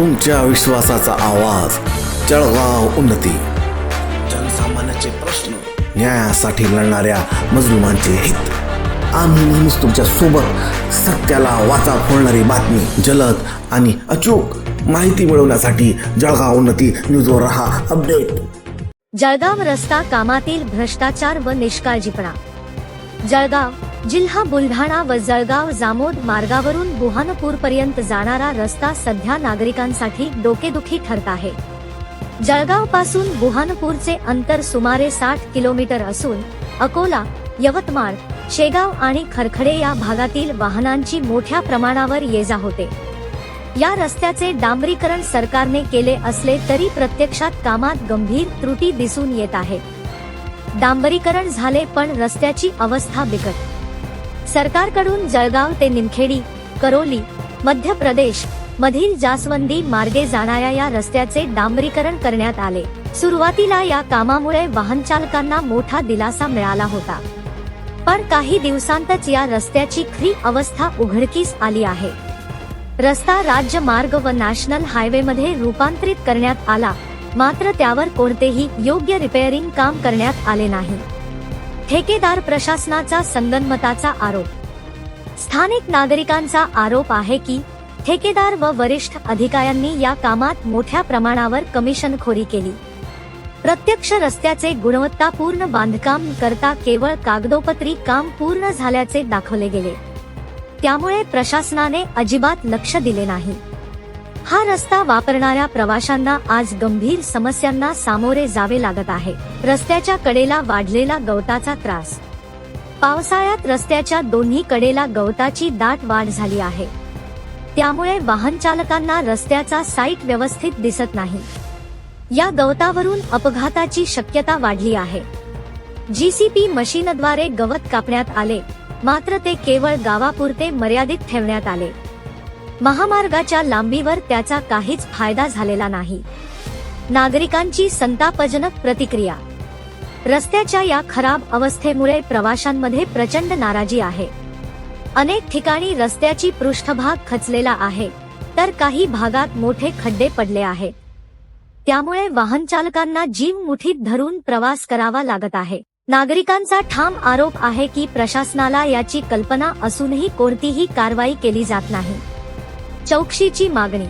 तुमच्या विश्वासाचा आवाज. जळगाव उन्नती. जनसामान्याचे प्रश्न न्यायासाठी लढणाऱ्या मजलुमांचे हित. आम्ही नेहमीच तुमच्यासोबत सत्याला वाचा फोडणारी बातमी जलद आणि अचूक माहिती मिळवण्यासाठी जळगाव उन्नती न्यूजवर रहा अपडेट. जळगाव रस्ता कामातील भ्रष्टाचार व निष्काळजीपणा. जळगाव जिल्हा बुलढाणा व जळगाव जामोद मार्गावरून बुहानपूर पर्यंत जाणारा रस्ता सध्या नागरिकांसाठी डोकेदुखी ठरत आहे. जळगावपासून बुहानपूरचे अंतर सुमारे साठ किलोमीटर असून अकोला यवतमाळ शेगाव आणि खरखडे या भागातील वाहनांची मोठ्या प्रमाणावर ये जा होते. या रस्त्याचे डांबरीकरण सरकारने केले असले तरी प्रत्यक्षात कामात गंभीर त्रुटी दिसून येत आहे. डांबरीकरण झाले पण रस्त्याची अवस्था बिकट सरकारकडून जळगाव ते निमखेडी करोली मध्य प्रदेश मधील जास्वंदी मार्गे जाणाऱ्या या रस्त्याचे डांबरीकरण करण्यात आले. सुरुवातीला या कामामुळे वाहन चालकांना मोठा दिलासा मिळाला होता. पण काही दिवसांतच या रस्त्याची खरी अवस्था उघडकीस आली आहे. रस्ता राज्य मार्ग व नॅशनल हायवे मध्ये रूपांतरित करण्यात आला मात्र त्यावर कोणतेही योग्य रिपेअरिंग काम करण्यात आले नाही. ठेकेदार प्रशासनाचा संगनमताचा आरोप. स्थानिक नागरिकांचा आरोप आहे की ठेकेदार व वरिष्ठ अधिकाऱ्यांनी या कामात मोठ्या प्रमाणावर कमिशनखोरी केली. प्रत्यक्ष रस्त्याचे गुणवत्तापूर्ण बांधकाम करता केवळ कागदोपत्री काम पूर्ण झाल्याचे दाखवले गेले. त्यामुळे प्रशासनाने अजिबात लक्ष दिले नाही. हा रस्ता वापरणाऱ्या प्रवाशांना आज गंभीर समस्यांना सामोरे जावे लागत आहे. रस्त्याच्या कडेला वाढलेला गवताचा त्रास. पावसाळ्यात रस्त्याच्या दोन्ही कडेला गवताची दाट वाढ झाली आहे. त्यामुळे वाहन चालकांना रस्त्याचा साईट व्यवस्थित दिसत नाही. या गवतावरून अपघाताची शक्यता वाढली आहे. जीसीपी मशीनद्वारे गवत कापण्यात आले मात्र ते केवळ गावापुरते मर्यादित ठेवण्यात आले. महामार्गाच्या लांबीवर त्याचा काहीच फायदा झालेला नाही. नागरिकांची संतापजनक प्रतिक्रिया. रस्त्याच्या या खराब अवस्थेमुळे प्रवाशांमध्ये प्रचंड नाराजी आहे. अनेक ठिकाणी रस्त्याची पृष्ठभाग खचलेला आहे तर काही भागात मोठे खड्डे पडले आहेत त्यामुळे वाहन चालकांना जीव मुठीत धरून प्रवास करावा लागत आहे. नागरिकांचा ठाम आरोप आहे की प्रशासनाला याची कल्पना असूनही कोणतीही कारवाई केली जात नाही. चौकशीची मागणी.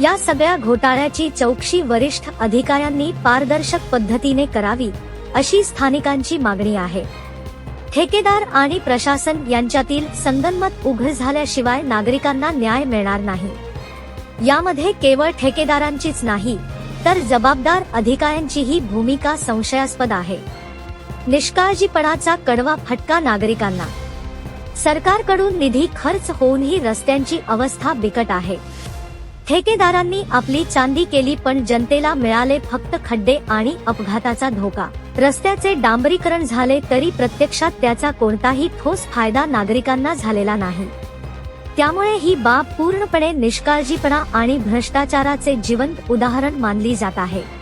या सगळ्या घोटाळ्याची चौकशी वरिष्ठ अधिकाऱ्यांनी पारदर्शक पद्धतीने करावी अशी स्थानिकांची मागणी आहे. ठेकेदार आणि प्रशासन यांच्यातील संगनमत उघड झाल्याशिवाय नागरिकांना न्याय मिळणार नाही. यामध्ये केवळ ठेकेदारांचीच नाही तर जबाबदार अधिकाऱ्यांचीही भूमिका संशयास्पद आहे. निष्काळजीपणाचा कडवा फटका नागरिकांना. सरकारकडून निधी खर्च होऊनही रस्त्यांची अवस्था बिकट आहे. ठेकेदारांनी आपली चांदी केली पण जनतेला मिळाले फक्त खड्डे आणि अपघाताचा धोका. रस्त्याचे डांबरीकरण झाले तरी प्रत्यक्षात त्याचा कोणताही ठोस फायदा नागरिकांना झालेला नाही. त्यामुळे ही बाब पूर्णपणे निष्काळजीपणा आणि भ्रष्टाचाराचे जिवंत उदाहरण मानली जात आहे.